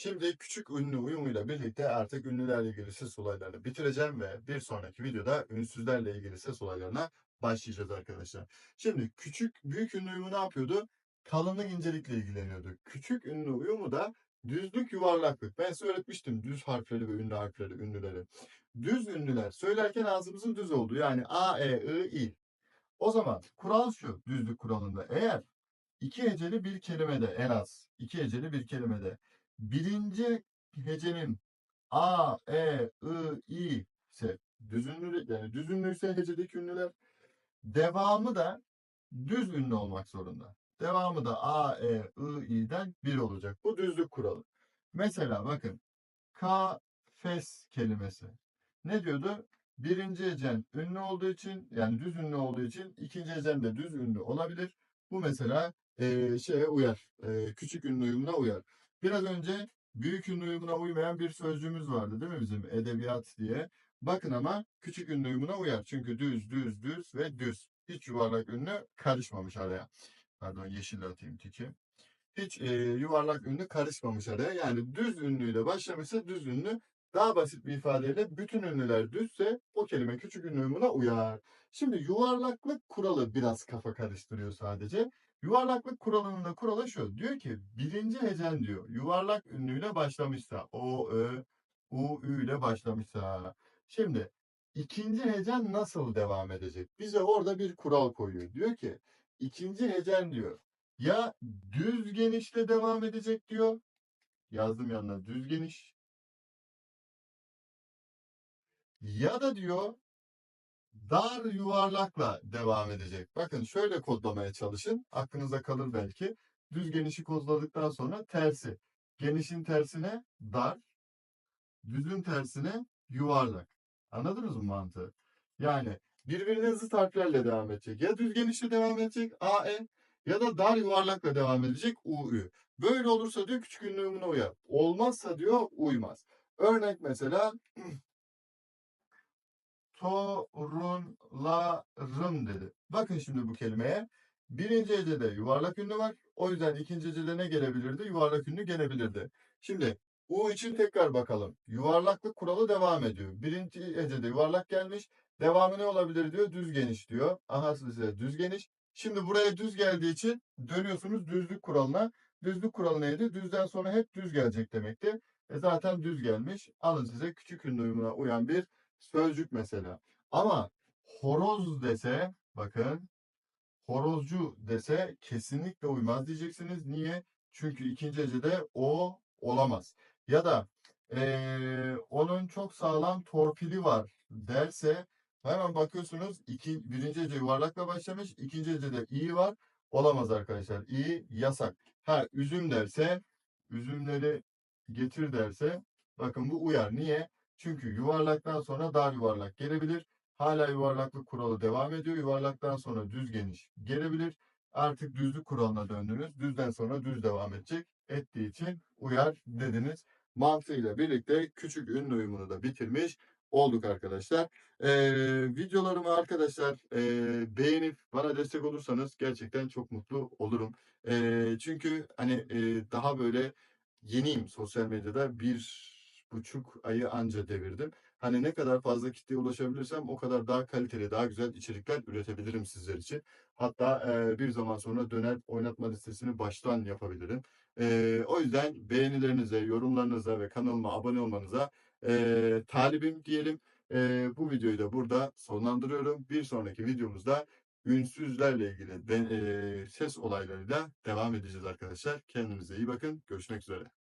Şimdi küçük ünlü uyumuyla birlikte artık ünlülerle ilgili ses olaylarını bitireceğim ve bir sonraki videoda ünsüzlerle ilgili ses olaylarına başlayacağız arkadaşlar. Şimdi küçük büyük ünlü uyumu ne yapıyordu? Kalınlık incelikle ilgileniyordu. Küçük ünlü uyumu da düzlük yuvarlaklık. Ben size öğretmiştim düz harfleri ve ünlü harfleri, ünlüleri. Düz ünlüler söylerken ağzımızın düz olduğu yani A, E, I, I. O zaman kural şu düzlük kuralında. Eğer iki heceli bir kelimede en az iki heceli bir kelimede birinci hecenin A, E, I, I ise düz ünlü, yani düz ünlüyse hecedeki ünlüler devamı da düz ünlü olmak zorunda. Devamı da A, E, I, I'den bir olacak. Bu düzlük kuralı. Mesela bakın kafes kelimesi. Ne diyordu? Birinci hecen ünlü olduğu için yani düz ünlü olduğu için ikinci hecen de düz ünlü olabilir. Bu mesela eee şeye uyar. Eee, küçük ünlü uyumuna uyar. Biraz önce büyük ünlü uyumuna uymayan bir sözcüğümüz vardı değil mi bizim edebiyat diye. Bakın ama küçük ünlü uyumuna uyar. Çünkü düz, düz, düz ve düz. Hiç yuvarlak ünlü karışmamış araya. Pardon yeşil atayım tiki. Hiç eee, yuvarlak ünlü karışmamış araya. Yani düz ünlüyle başlamışsa düz ünlü daha basit bir ifadeyle bütün ünlüler düzse o kelime küçük ünlü uyumuna uyar. Şimdi yuvarlaklık kuralı biraz kafa karıştırıyor sadece. Yuvarlaklık kuralının da kuralı şu. Diyor ki birinci hecen diyor yuvarlak ünlüyle başlamışsa o, ö, u, ü ile başlamışsa. Şimdi ikinci hecen nasıl devam edecek? Bize orada bir kural koyuyor. Diyor ki ikinci hecen diyor ya düz genişle devam edecek diyor. Yazdım yanına düz geniş. Ya da diyor dar yuvarlakla devam edecek. Bakın şöyle kodlamaya çalışın. Aklınıza kalır belki. Düz genişi kodladıktan sonra tersi. Genişin tersine dar, düzün tersine yuvarlak. Anladınız mı mantığı? Yani birbirine zıt harflerle devam edecek. Ya düz genişle devam edecek A, E ya da dar yuvarlakla devam edecek U, Ü. Böyle olursa diyor küçük ünlü uyumuna uyar. Olmazsa diyor uymaz. Örnek mesela torunlarım dedi. Bakın şimdi bu kelimeye. Birinci hecede yuvarlak ünlü var. O yüzden ikinci hecede ne gelebilirdi? Yuvarlak ünlü gelebilirdi. Şimdi U için tekrar bakalım. Yuvarlaklık kuralı devam ediyor. Birinci hecede yuvarlak gelmiş. Devamı ne olabilir diyor? Düz geniş diyor. Aha size düz geniş. Şimdi buraya düz geldiği için dönüyorsunuz düzlük kuralına. Düzlük kuralı neydi? Düzden sonra hep düz gelecek demekti. E zaten düz gelmiş. Alın size küçük ünlü uyumuna uyan bir sözcük mesela. Ama horoz dese bakın horozcu dese kesinlikle uymaz diyeceksiniz. Niye? Çünkü ikinci hecede o olamaz. Ya da eee, onun çok sağlam torpili var derse hemen bakıyorsunuz iki, birinci hece yuvarlakla başlamış. ikinci hecede i var. Olamaz arkadaşlar. i yasak. Ha üzüm derse üzümleri getir derse bakın bu uyar. Niye? Çünkü yuvarlaktan sonra dar yuvarlak gelebilir. Hala yuvarlaklık kuralı devam ediyor. Yuvarlaktan sonra düz geniş gelebilir. Artık düzlük kuralına döndünüz. Düzden sonra düz devam edecek. Ettiği için uyar dediniz. Mantığıyla birlikte küçük ünlü uyumunu da bitirmiş olduk arkadaşlar. Ee, videolarımı arkadaşlar e, beğenip bana destek olursanız gerçekten çok mutlu olurum. Ee, çünkü hani e, daha böyle yeniyim sosyal medyada bir buçuk ayı anca devirdim. Hani ne kadar fazla kitleye ulaşabilirsem o kadar daha kaliteli, daha güzel içerikler üretebilirim sizler için. Hatta e, bir zaman sonra döner oynatma listesini baştan yapabilirim. E, o yüzden beğenilerinize, yorumlarınıza ve kanalıma abone olmanıza e, talibim diyelim. E, bu videoyu da burada sonlandırıyorum. Bir sonraki videomuzda ünsüzlerle ilgili de, e, ses olaylarıyla devam edeceğiz arkadaşlar. Kendinize iyi bakın. Görüşmek üzere.